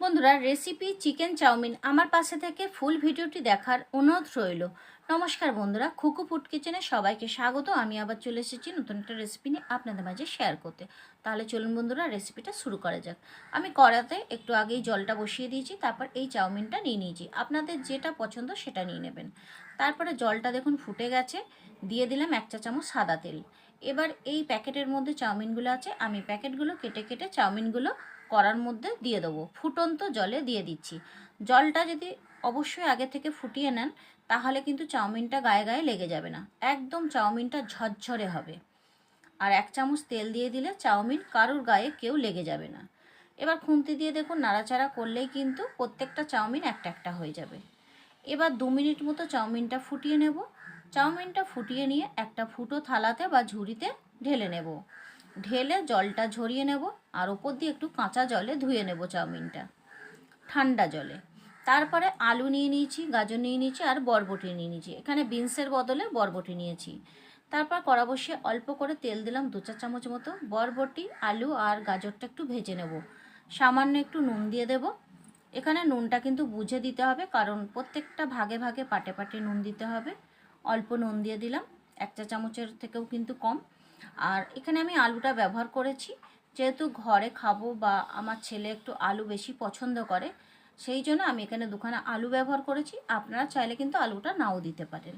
বন্ধুরা recipe chicken chowmein আমার পাশে থেকে ফুল ভিডিওটি দেখার অনুরোধ রইল। নমস্কার বন্ধুরা, খুকু ফুড কিচেনে সবাইকে স্বাগত। আমি আবার চলে এসেছি নতুন একটা রেসিপি নিয়ে আপনাদের মাঝে শেয়ার করতে। তাহলে চলুন বন্ধুরা রেসিপিটা শুরু করা যাক। আমি কড়াতে একটু আগেই জলটা বসিয়ে দিয়েছি, তারপর এই চাউমিনটা নিয়ে নিয়েছি। আপনাদের যেটা পছন্দ সেটা নিয়ে নেবেন। তারপরে জলটা দেখুন ফুটে গেছে। দিয়ে দিলাম এক চা চামচ সাদা তেল। এবার এই প্যাকেটের মধ্যে চাউমিনগুলো আছে, আমি প্যাকেটগুলো কেটে কেটে চাউমিনগুলো করার মধ্যে দিয়ে দেবো। ফুটন্ত জলে দিয়ে দিচ্ছি। জলটা যদি অবশ্যই আগে থেকে ফুটিয়ে নেন, তাহলে কিন্তু চাউমিনটা গায়ে গায়ে লেগে যাবে না। একদম চাউমিনটা ঝরঝরে হবে। আর এক চামচ তেল দিয়ে দিলে চাউমিন কারুর গায়ে কেউ লেগে যাবে না। এবার খুন্তি দিয়ে দেখুন, নাড়াচাড়া করলেই কিন্তু প্রত্যেকটা চাউমিন একটা একটা হয়ে যাবে। এবার দু মিনিট মতো চাউমিনটা ফুটিয়ে নেব। চাউমিনটা ফুটিয়ে নিয়ে একটা ফুটো থালাতে বা ঝুড়িতে ঢেলে নেব। ঢেলে জলটা ঝরিয়ে নেব আর ওপর দিয়ে একটু কাঁচা জলে ধুয়ে নেব চাউমিনটা। ঠান্ডা জলে। তারপরে আলু নিয়ে নিয়েছি, গাজর নিয়ে নিয়েছি আর বরবটি নিয়ে নিয়েছি। এখানে বিনসের বদলে বরবটি নিয়েছি। তারপর কড়া বসিয়ে অল্প করে তেল দিলাম দু চার চামচ মতো। বরবটি, আলু আর গাজরটা একটু ভেজে নেব। সামান্য একটু নুন দিয়ে দেব। এখানে নুনটা কিন্তু বুঝে দিতে হবে কারণ প্রত্যেকটা ভাগে ভাগে পাটে পাটে নুন দিতে হবে। অল্প নুন দিয়ে দিলাম, এক চা চামচের থেকেও কিন্তু কম। আর এখানে আমি আলুটা ব্যবহার করেছি, যেহেতু ঘরে খাব বা আমার ছেলে একটু আলু বেশি পছন্দ করে, সেই জন্য আমি এখানে দুখানা আলু ব্যবহার করেছি। আপনারা চাইলে কিন্তু আলুটা নাও দিতে পারেন।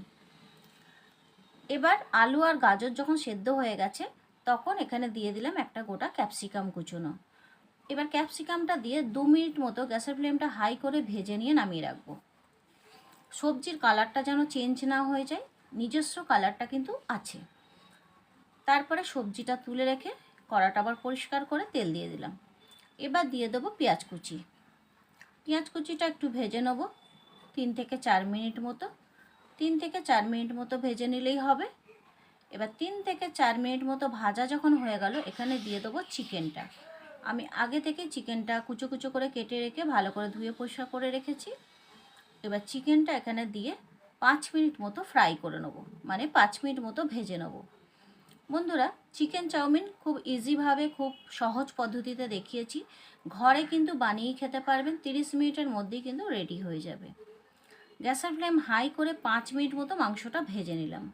এবার আলু আর গাজর যখন সেদ্ধ হয়ে গেছে, তখন এখানে দিয়ে দিলাম একটা গোটা ক্যাপসিকাম কুচুনো। এবার ক্যাপসিকামটা দিয়ে দু মিনিট মতো গ্যাসের ফ্লেমটা হাই করে ভেজে নিয়ে নামিয়ে রাখব। সবজির কালারটা যেন চেঞ্জ না হয়ে যায়, নিজস্ব কালারটা কিন্তু আছে। তারপরে সবজিটা তুলে রেখে কড়াটা আবার পরিষ্কার করে তেল দিয়ে দিলাম। এবার দিয়ে দেবো পেঁয়াজ কুচি। পেঁয়াজ কুচিটা একটু ভেজে নেব, তিন থেকে চার মিনিট মতো। তিন থেকে চার মিনিট মতো ভেজে নিলেই হবে। এবার তিন থেকে চার মিনিট মতো ভাজা যখন হয়ে গেল, এখানে দিয়ে দেবো চিকেনটা। আমি আগে থেকে চিকেনটা কুচো কুচো করে কেটে রেখে ভালো করে ধুয়ে পরিষ্কার করে রেখেছি। এবার চিকেনটা এখানে দিয়ে পাঁচ মিনিট মতো ফ্রাই করে নেব। মানে পাঁচ মিনিট মতো ভেজে নেব। বন্ধুরা, চিকেন চাউমিন খুব ইজিভাবে, খুব সহজ পদ্ধতিতে দেখিয়েছি। ঘরে কিন্তু বানিয়ে খেতে পারবেন, তিরিশ মিনিটের মধ্যেই কিন্তু রেডি হয়ে যাবে। গ্যাসের ফ্লেম হাই করে পাঁচ মিনিট মতো মাংসটা ভেজে নিলাম।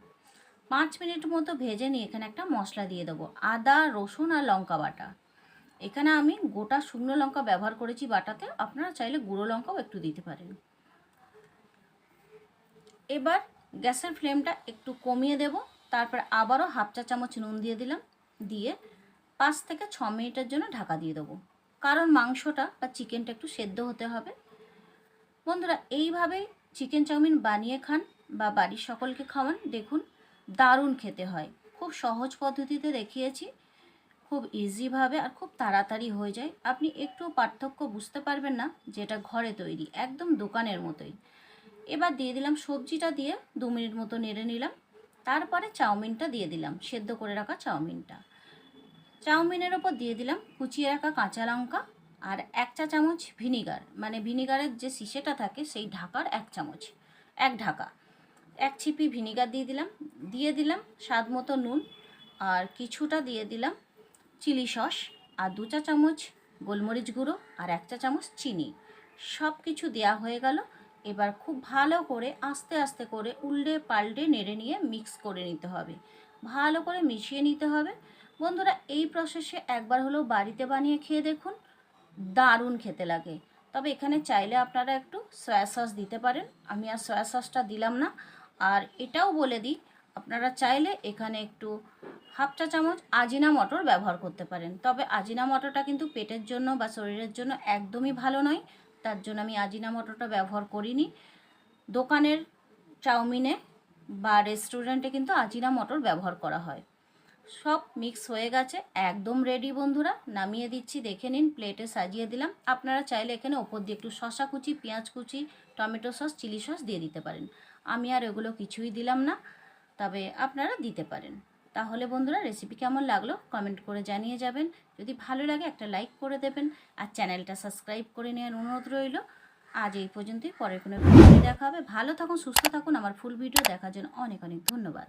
পাঁচ মিনিট মতো ভেজে নিয়ে এখানে একটা মশলা দিয়ে দেবো, আদা, রসুন আর লঙ্কা বাটা। এখানে আমি গোটা শুকনো লঙ্কা ব্যবহার করেছি বাটাতে, আপনারা চাইলে গুঁড়ো লঙ্কাও একটু দিতে পারেন। এবার গ্যাসের ফ্লেমটা একটু কমিয়ে দেব। তারপর আবারও হাফ চা চামচ নুন দিয়ে দিলাম। দিয়ে পাঁচ থেকে ছ মিনিটের জন্য ঢাকা দিয়ে দেবো। কারণ মাংসটা বা চিকেনটা একটু সেদ্ধ হতে হবে। বন্ধুরা, এইভাবেই চিকেন চাউমিন বানিয়ে খান বা বাড়ির সকলকে খাওয়ান। দেখুন, দারুণ খেতে হয়। খুব সহজ পদ্ধতিতে দেখিয়েছি। খুব ইজিভাবে আর খুব তাড়াতাড়ি হয়ে যায়। আপনি একটু পার্থক্য বুঝতে পারবেন না, যেটা ঘরে তৈরি, একদম দোকানের মতোই। এবার দিয়ে দিলাম সবজিটা দিয়ে দু মিনিট মতো নেড়ে নিলাম। তারপরে চাউমিনটা দিয়ে দিলাম, সেদ্ধ করে রাখা চাউমিনটা। চাউমিনের ওপর দিয়ে দিলাম কুচিয়ে রাখা কাঁচা লঙ্কা আর এক চা চামচ ভিনিগার। মানে ভিনিগারের যে শিশেটা থাকে সেই ঢাকার এক চামচ, এক ঢাকা। এক ছিপি ভিনিগার দিয়ে দিলাম দিয়ে দিলাম স্বাদ মতো নুন আর কিছুটা দিয়ে দিলাম চিলি সস আর দু চা চামচ গোলমরিচ গুঁড়ো আর এক চা চামচ চিনি। সব কিছু দেওয়া হয়ে গেল। এবার খুব ভালো করে আস্তে আস্তে করে উল্টে পাল্টে নেড়ে নিয়ে মিক্স করে নিতে হবে। ভালো করে মিশিয়ে নিতে হবে। বন্ধুরা, এই প্রসেসে একবার হলেও বাড়িতে বানিয়ে খেয়ে দেখুন। দারুণ খেতে লাগে। তবে এখানে চাইলে আপনারা একটু সয়া সস দিতে পারেন। আমি আর সয়া সসটা দিলাম না। আর এটাও বলে দিই, আপনারা চাইলে এখানে একটু হাফ চা চামচ আজিনা মটর ব্যবহার করতে পারেন। তবে আজিনা মটরটা কিন্তু পেটের জন্য বা শরীরের জন্য একদমই ভালো নয়। তার জন্য আমি আজিনা মটরটা ব্যবহার করিনি। দোকানের চাউমিনে বা রেস্টুরেন্টে কিন্তু আজিনা মটর ব্যবহার করা হয়। সব মিক্স হয়ে গেছে, একদম রেডি বন্ধুরা। নামিয়ে দিচ্ছি, দেখে নিন প্লেটে সাজিয়ে দিলাম। আপনারা চাইলে এখানে ওপর দিয়ে একটু শশা কুচি, পেঁয়াজ কুচি, টমেটো সস, চিলি সস দিয়ে দিতে পারেন। আমি আর এগুলো কিছুই দিলাম না, তবে আপনারা দিতে পারেন। তাহলে বন্ধুরা রেসিপি কেমন লাগল কমেন্ট করে জানিয়ে যাবেন। যদি ভালো লাগে একটা লাইক করে দেবেন আর চ্যানেলটা সাবস্ক্রাইব করে নেওয়ার অনুরোধ রইল। আজ এই পর্যন্তই, পরের কোনো ভিডিও দেখা হবে। ভালো থাকুন, সুস্থ থাকুন। আমার ফুল ভিডিও দেখার জন্য অনেক অনেক ধন্যবাদ।